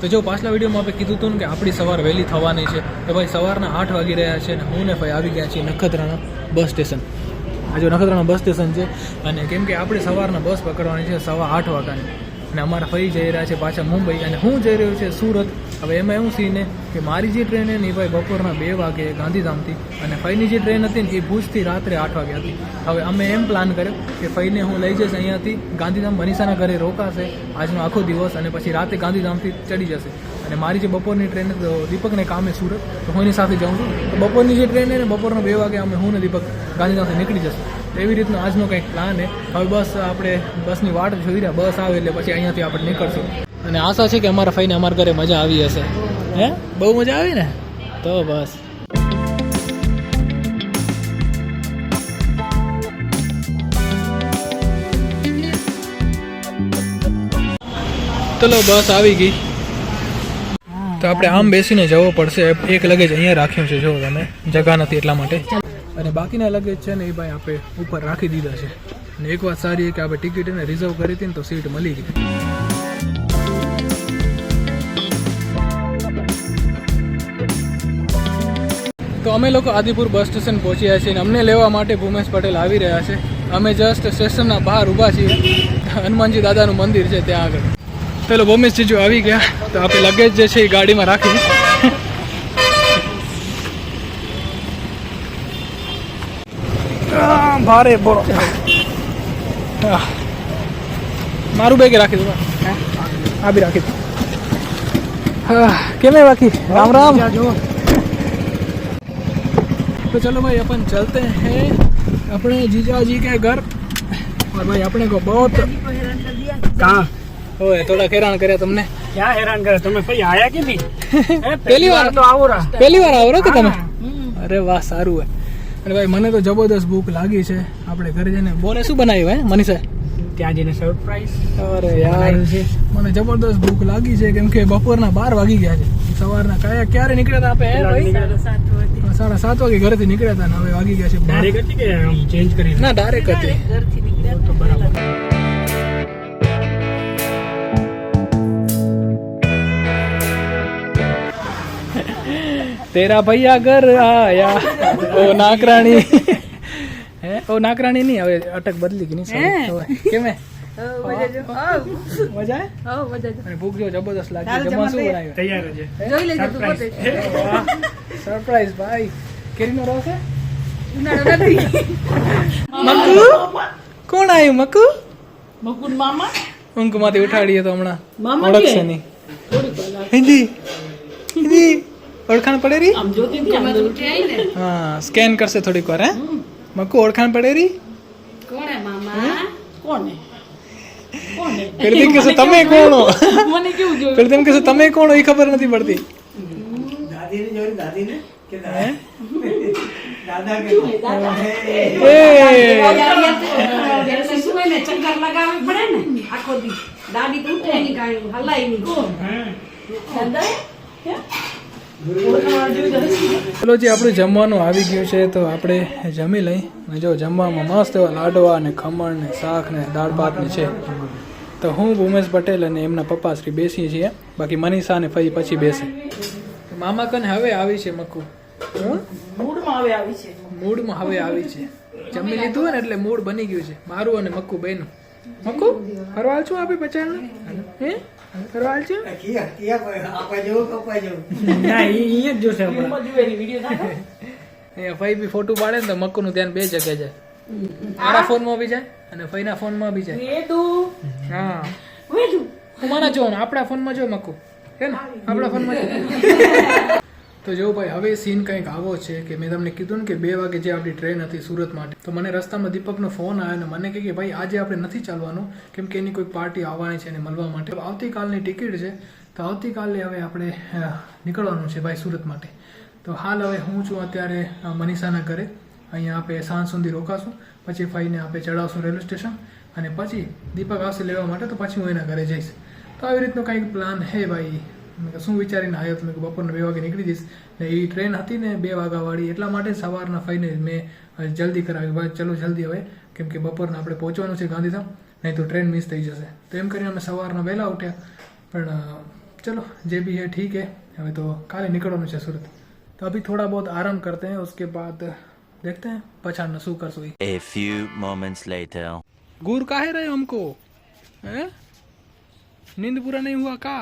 તો જો પાછલા વિડીયોમાં આપણે કીધું હતું ને કે આપણી સવાર વહેલી થવાની છે તો ભાઈ સવારના આઠ વાગી રહ્યા છે અને હું ને ભાઈ આવી ગયા છીએ નખત્રાણા બસ સ્ટેશન. આ જો નખત્રાણા બસ સ્ટેશન છે, અને કેમ કે આપણે સવારના બસ પકડવાની છે સવા આઠ વાગ્યાની. અને અમારા ભાઈ જઈ રહ્યા છે પાછા મુંબઈ અને હું જઈ રહ્યો છે સુરત. હવે એમાં એવું સીને કે મારી જે ટ્રેન એની ભાઈ બપોરના બે વાગે ગાંધીધામથી અને ફઈની જે ટ્રેન હતી ને એ ભુજથી રાત્રે આઠ વાગે હતી. હવે અમે એમ પ્લાન કર્યો કે ફઈને હું લઈ જઈશ અહીંયાથી, ગાંધીધામ મનીષાના ઘરે રોકાશે આજનો આખો દિવસ અને પછી રાતે ગાંધીધામથી ચડી જશે. અને મારી જે બપોરની ટ્રેન દીપકને કામે સુરત, તો હું એની સાથે જાઉં છું. તો બપોરની જે ટ્રેન ને બપોરના બે વાગે અમે હું ને દીપક ગાંધીધામથી નીકળી જશું. એવી રીતનો આજનો કંઈક પ્લાન છે. હવે બસ આપણે બસની વાટ જોઈ રહ્યા. બસ આવે એટલે પછી અહીંયાથી આપણે નીકળશું. અને આશા છે કે અમારા ફઈને અમારા ઘરે મજા આવી હશે. હે? બહુ મજા આવી ને? તો બસ. ચલો, બસ આવી ગઈ. તો આપણે આમ બેસીને જવું પડશે. એક લગેજ અહીંયા રાખ્યું છે જો તમે. જગા નથી એટલા માટે. અને બાકીના લગેજ છે ને એ ભાઈ આપણે ઉપર રાખી દીધા છે. અને એક વાત સારી છે કે આપણે ટિકિટ એને રિઝર્વ કરી હતી ને તો સીટ મળી ગઈ. તો અમે લોકો આદિપુર બસ સ્ટેશન પહોંચ્યા છીએ અને અમને લેવા માટે ભૂમેશ પટેલ આવી રહ્યા છે. અમે જસ્ટ સ્ટેશનના બહાર ઊભા છીએ. હનુમાનજી દાદાનું મંદિર છે ત્યાં આગળ. પેલો ભૂમેશ જીજુ આવી ગયા, તો આપણે લગેજ જે છે એ ગાડીમાં રાખી ભારે બોલો આહ. મારું બેગ રાખી દો આ બી રાખી દો આહ, કેમ है बाकी राम राम तो चलो भाई अपन चलते हैं अपने जीजा जी के घर और भाई अपने को बहुत कहाँ ओए थोड़ा हैरान करे तुमने क्या हैरान करे तुम्हें कोई आया कि नहीं हैं, पहली बार तो आओ रहा પહેલી વાર આવો કે તમે અરે વાહ સારું હે અને ભાઈ મને તો જબરદસ્ત ભૂખ લાગી છે આપણે ઘરે જઈને બોલે શું બનાવ્યું હે મનીષા ત્યાં જઈને સરપ્રાઈઝ અરે યાર મને જબરદસ્ત ભૂખ લાગી છે કેમ કે બપોરના બાર વાગી ગયા છે સવારના કયા ક્યારે નીકળ્યા હતા આપણે હે ભાઈ સાત વાગે સાડા સાત વાગે ઘરેથી નીકળ્યા હતા ને હવે વાગી ગયા છે બાર. ડાયરેક્ટ હતી કે આમ ચેન્જ કરી ના ડાયરેક્ટ હતી ઘરથી નીકળ્યા તો બરાબર तेरा भैया घर आया ઓ નાકરાણી. હે? ઓ નાકરાણી નહીં હવે અટક બદલી ગઈ નહીં કેમે? મજા અને જબરદસ્ત લાગી સરપ્રાઈઝ ભાઈ. કોણ આવ્યું મકુ? મકુ મામા? ઊંઘમાંથી ઉઠાડીએ તો હમણાં ઓળખશે નહીં. હિન્દી? ઓળખાણ પડે રી? આમ જોતી હતી આમ ને હા સ્કેન કરશે થોડીક વાર હે? મકુ ઓળખાણ પડે રી? કોણ મામા? કોને કોને પેલી તેમ કહેશે તમે કોણ હો? મને કેવું જોયું? પેલી તેમ કહેશે તમે કોણ એ ખબર નથી પડતી. એ! ચક્કર લગાવવી પડે ને આખો દી. દાદી તો ઉઠે નહીં કાંઈ હલાય નહીં. ચલો જે આપણું જમવાનું આવી ગયું છે તો આપણે જમી લઈ. અને જો જમવામાં મસ્ત એવા લાડવા ને ખમણ ને શાક ને દાળ ભાત ને છે. તો હું ભૂમેશ પટેલ અને એમના પપ્પા શ્રી બેસીએ છીએ. બાકી મનીષા ને ફરી પછી બેસે. મામા કને હવે આવી છે મકુ? હં? મૂડમાં હવે આવી છે. મૂડમાં હવે આવી છે. જમી લીધું હોય ને એટલે મૂડ બની ગયું છે. મારું અને મક્કુ બેનું મક્કુ ફરવા છું આપી બચાવને હે? છું? ના જ જોશે ફઈ બી ફોટો પાડે ને તો મક્કુનું ધ્યાન બે જગ્યાએ જાય. મારા ફોનમાં બી જાય અને ફઈના ફોનમાં બી જાય. હા હું. માના જો ને આપણા ફોનમાં જો મક્કુ. હે ને? આપણા ફોનમાં જો તો જો ભાઈ, હવે સીન કંઈક આવો છે કે મેં તમને કીધું ને કે બે વાગે જે આપણી ટ્રેન હતી સુરત માટે, તો મને રસ્તામાં દીપકનો ફોન આવ્યો અને મને કહે કે ભાઈ, આજે આપણે નથી ચાલવાનું, કેમ કે એની કોઈ પાર્ટી આવવાની છે એને મળવા માટે. આવતીકાલની ટિકિટ છે, તો આવતીકાલે હવે આપણે નીકળવાનું છે ભાઈ સુરત માટે. તો હાલ હવે હું છું અત્યારે મનીષાના ઘરે. અહીંયા આપણે સાંજ સુધી રોકાશું, પછી ફાઈને આપણે ચડાવશું રેલવે સ્ટેશન, અને પછી દીપક આવશે લેવા માટે, તો પછી હું એના ઘરે જઈશ. તો આવી રીતનો કંઈક પ્લાન હે ભાઈ મેં શું વિચારીને આવ્યો? તો મેં બપોરના બે વાગે નીકળી જઈશ. ને એ ટ્રેન હતી ને બે વાગ્યાવાળી એટલા માટે સવારના ફાઈને મેં જલ્દી કરાવી. ભાઈ ચલો જલ્દી હવે કેમ કે બપોરના આપણે પહોંચવાનું છે ગાંધીધામ નહીં તો ટ્રેન મિસ થઈ જશે. તો એમ કરીને અમે સવારના વહેલા ઉઠ્યા. પણ ચલો જે બી હે ઠીક હે. હવે તો કાલે નીકળવાનું છે સુરત. તો અભી થોડા બહુ આરામ કરતે હૈ ઉસકે બાદ देखते हैं पहचानना शुरू कर सोई ए फ्यू मोमेंट्स लेटर गुर काहे रहे हमको हैं नींद पूरा नहीं हुआ का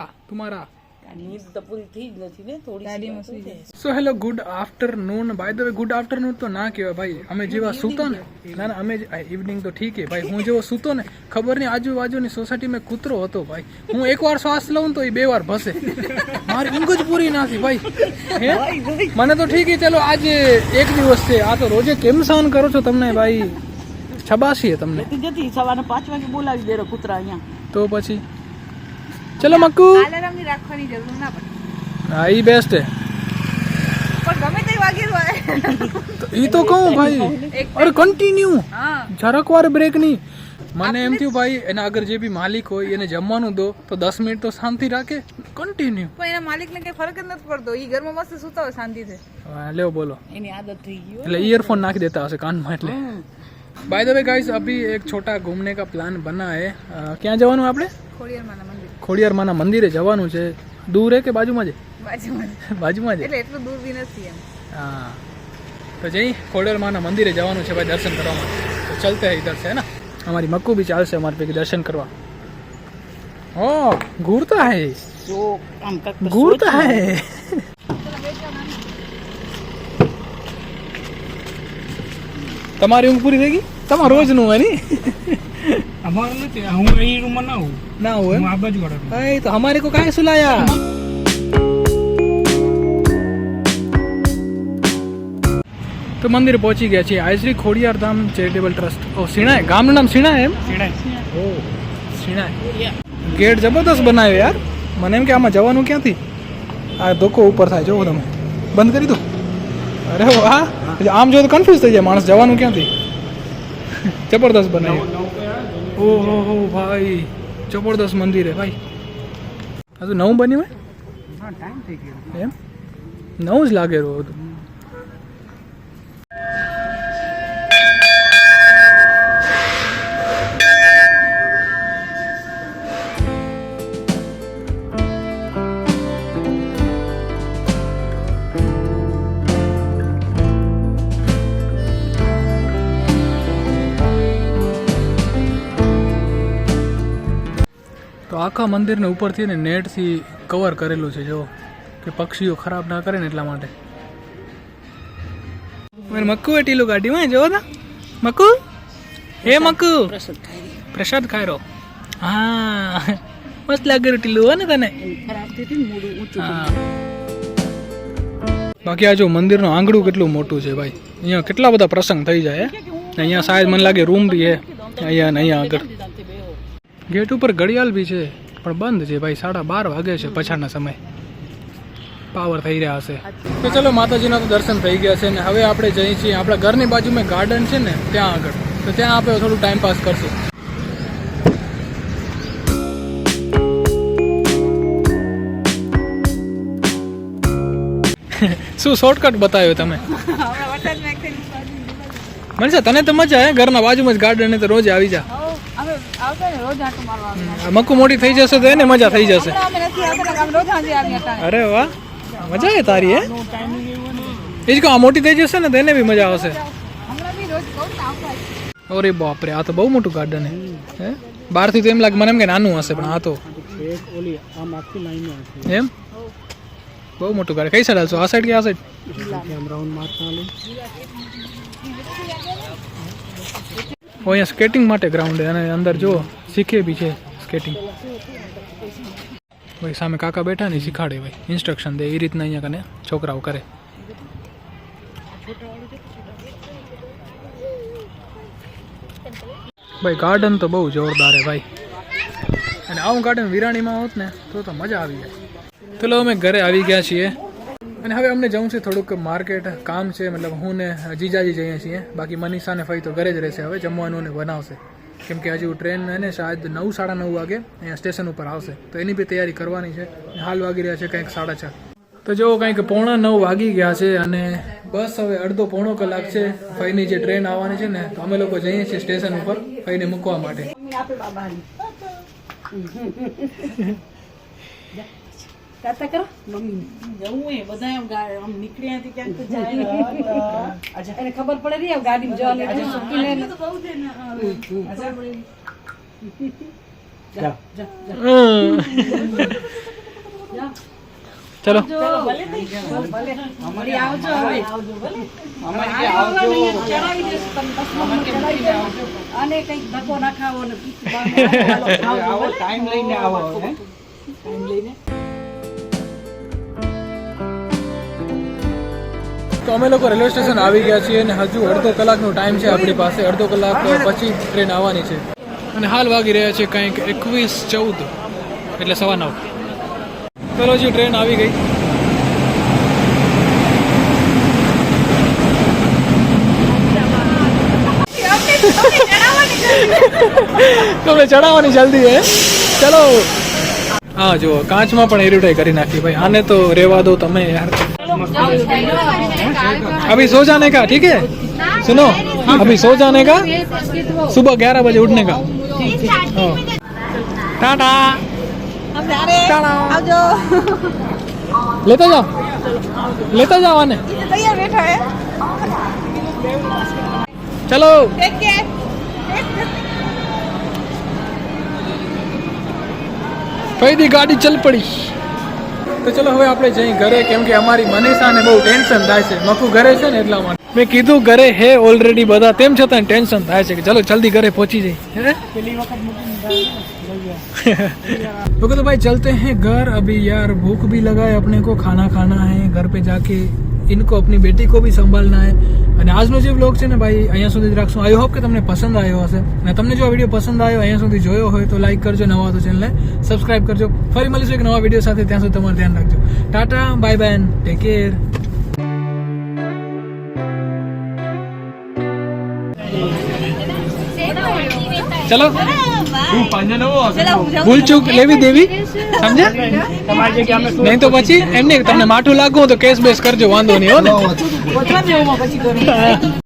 so hello good afternoon by the way good afternoon તો ના કહેવાય ભાઈ. અમે જેવા સૂતો ને ના ના અમે ઇવનિંગ તો ઠીક હે ભાઈ. હું જેવો સૂતો ને ખબર નહીં આજુબાજુની સોસાયટીમાં કૂતરો હતો ભાઈ. હું એકવાર શ્વાસ લઉં તો એ બે વાર ભસે. મારી ઊંઘ જ પૂરી ના થઈ ભાઈ. હે? મને તો ઠીક હે ચલો આજે એક દિવસ છે. આ તો રોજે કેમ સહન કરો છો તમને ભાઈ? છબાશી તમને. જતી સવારે પાંચ વાગે બોલાવી દે કૂતરા અહીંયા. તો પછી? ચલો મક્કુ. અલાર્મની રાખવાની જરૂર ના પડે. હા ઈ બેસ્ટ હે. પણ ગમે તે વાગે હોય. તો ઈ તો કહું ભાઈ અરે કન્ટિન્યુ હા. જરાક વાર બ્રેક નહીં મને એમ થયું ભાઈ એના આગળ જે બી માલિક હોય એને જમવાનું દો તો દસ મિનિટ તો શાંતિ રાખે. કન્ટિન્યુ પણ એના માલિકને કઈ ફરક જ નથી પડતો. એ ઘરમાં મસ્ત સૂતા હોય શાંતિથી લેવો બોલો. એની આદત થઈ ગઈ એટલે ઈયરફોન નાખી દેતા હશે કાનમાં એટલે. બાય ધ વે ગાઈસ અભી એક છોટા ઘૂમને કા પ્લાન બના હે ક્યાં જવાનું આપણે? ખોડિયાર માના મંદિરે. જવાનું છે. દૂર હે કે બાજુમાં જ. બાજુમાં જ. એટલે એટલું દૂર બી નથી એમ. હા. તો જઈ ખોડિયાર માના મંદિરે જવાનું છે ભાઈ દર્શન કરવા માટે. તો ચલતે હે ઇધર છે ના? અમારી મક્કુ બી ચાલશે અમારી પૈકી દર્શન કરવા. ઓ ઘૂરતા હે? જો આમ કાંઈક ઘૂરતા હે? તમારી ઊંઘ પૂરી થઈ ગઈ? તમારો રોજનું હોયની? અમારે નથી હું ના હું આ બાજુ તો અમારે કો કાંઈ સુલાયા? તો મંદિર પહોંચી ગયા છીએ. આયશ્રી ખોડિયાર ધામ ચેરિટેબલ ટ્રસ્ટ. ઓ સિણાય ગામનું નામ સિણાય એમ? સિણાય ઓ સિણાય ગેટ જબરદસ્ત બનાવ્યો યાર. મને એમ કે આમાં જવાનું ક્યાંથી? આ ધોકો ઉપર થાય. જોવો તમે. બંધ કરી દો. અરે વાહ. આમ જો તો કન્ફ્યુઝ થઈ જાય. માણસ જવાનું ક્યાંથી? જબરદસ્ત બનાવ્યું. ઓહો હો ભાઈ જબરદસ્ત મંદિર હે ભાઈ. આ તો નવું બન્યું હે? એમ? નવું જ લાગે રહ્યું હતું. તો આખા મંદિરને ઉપરથી ને નેટથી કવર કરેલું છે જો કે પક્ષીઓ ખરાબ ના કરે ને એટલા માટે. મેં મક્કુ ટીલું કાઢ્યું હે જો ના મક્કુ? હે મક્કુ? પ્રસાદ ખાયરો હા મસ્ત લાગે ટીલું હોય ને તને. બાકી આ જો મંદિરનું આંગણું કેટલું મોટું છે ભાઈ. અહીંયા કેટલા બધા પ્રસંગ થઈ જાય અહીંયા શાયદ મને લાગે રૂમ બી હે? અહીંયા ને અહીંયા આગળ. ગેટ ઉપર ઘડિયાળ બી છે પણ બંધ છે ભાઈ. સાડા બાર વાગે છે પછાડના સમય. પાવર થઈ રહ્યા હશે. તો ચલો માતાજીના તો દર્શન થઈ ગયા છે ને હવે આપણે જઈએ છીએ. આપણા ઘરની બાજુમાં ગાર્ડન છે ને ત્યાં આગળ. તો ત્યાં આપણે થોડું ટાઈમ પાસ કરશું. શું શોર્ટકટ બતાવ્યો તમે? મનસા તને તો મજા હે ઘરના બાજુમાં જ ગાર્ડન તો રોજ આવી જા. મક્કુ મોટી થઈ જશે તો એને મજા થઈ જશે. અરે વાહ મજા આવે તારી હે? એ જ કહો આ મોટી થઈ જશે ને તો એને બી મજા આવશે. અરે બાપરે આ તો બહુ મોટું ગાર્ડન હે હે? બહારથી તો એમ લાગે મને એમ કે નાનું હશે પણ આ તો. એક ઓલી આમ આખી લાઈન આવશે એમ? બહુ મોટું ગાર્ડન કઈ સાઈડ હાલશો? આ સાઈડ કે આ સાઈડ આમ રાઉન્ડ મારતા લે ઓ અહીંયા સ્કેટિંગ માટે ગ્રાઉન્ડ અને અંદર જો શીખે બી છે સ્કેટિંગ ભાઈ, સામે કાકા બેઠા ને શીખાડે ભાઈ ઇન્સ્ટ્રક્શન દે એ રીતના અહીંયા કને છોકરાઓ કરે. ભાઈ ગાર્ડન તો બહુ જોરદાર હે ભાઈ. અને આવું ગાર્ડન વિરાણીમાં હોત ને, તો તો મજા આવી જાય. ચલો અમે ઘરે આવી ગયા છીએ. અને હવે અમને જવું છે થોડુંક માર્કેટ કામ છે મતલબ હું ને જીજાજી જઈએ છીએ. બાકી મનીષા ને ફઈ તો ઘરે જ રહેશે હવે જમવાનું ને બનાવશે. કેમ કે હજુ ટ્રેન ને શાયદ નવ સાડા નવ વાગે અહીંયા સ્ટેશન ઉપર આવશે. તો એની બી તૈયારી કરવાની છે. હાલ વાગી રહ્યા છે કંઈક સાડા છ તો જો કંઈક પોણા નવ વાગી ગયા છે અને બસ હવે અડધો પોણો કલાક છે ફઈની જે ટ્રેન આવવાની છે ને તો અમે લોકો જઈએ છીએ સ્ટેશન ઉપર ફઈને મૂકવા માટે. તાતા કરો. મમ્મી જવું એ બધા એમ આમ નીકળ્યા થી ક્યાંક તો જાય. એને ખબર પડે નહીં ગાડી જવાની એટલે સુકીને તો બહુ છે ને હા. ચલો. અમારી આવજો. હવે. અને કંઈક ધક્કો ના. ખાવો ને ટાઈમ લઈને આવો હે? તો અમે લોકો રેલવે સ્ટેશન આવી ગયા છીએ અને હજુ અડધો કલાકનો ટાઈમ છે આપણી પાસે. અડધો કલાક પછી ટ્રેન આવવાની છે. અને હાલ વાગી રહ્યા છે કંઈક એકવીસ ચૌદ એટલે સવા નવ. ચલો જી ટ્રેન આવી ગઈ. તમને ચડાવવાની જલ્દી, હે? ચલો. હા, જુઓ, કાચમાં પણ એરિટાઈ કરી નાખી ભાઈ. આને તો રહેવા દો તમે યાર. अभी सो जाने का ठीक है सुनो अभी सो जाने का सुबह ग्यारह बजे उठने का टाटा लेते जाओ लेते जाओ आने चलो कई दी गाड़ी चल पड़ी તો ચલો હવે આપણે જઈ ઘરે કેમ કે અમારી મનીષાને બહુ ટેન્શન થાય છે મકુ ઘરે છે ને એટલા માટે મેં કીધું ઘરે હે ઓલરેડી બધા તેમ છતાં ટેન્શન થાય છે કે ચલો જલ્દી ઘરે પહોંચી જઈ હે ओके तो भाई चलते हैं घर अभी यार भूख भी लगा है अपने को खाना खाना है घर पे जाके इनको अपनी बेटी को भी संभालना है અને આજનો જે બ્લોગ છે ને ભાઈ અહીંયા સુધી જ રાખશું આઈ હોપ કે તમને પસંદ આવ્યો હશે અને તમને જો આ વિડીયો પસંદ આવ્યો અહીંયા સુધી જોયો હોય તો લાઈક કરજો નવા તો ચેનલને સબસ્ક્રાઇબ કરજો ફરી મળીશું એક નવા વિડીયો સાથે ત્યાં સુધી તમારું ધ્યાન રાખજો tata bye bye take care ચલો ભૂલ ચૂક લેવી દેવી? સમજ્યા? નહીં તો પછી એમ નહીં તમને માઠું લાગવું તો કેસ બેસ કરજો વાંધો નહીં હો ને? પછી કરું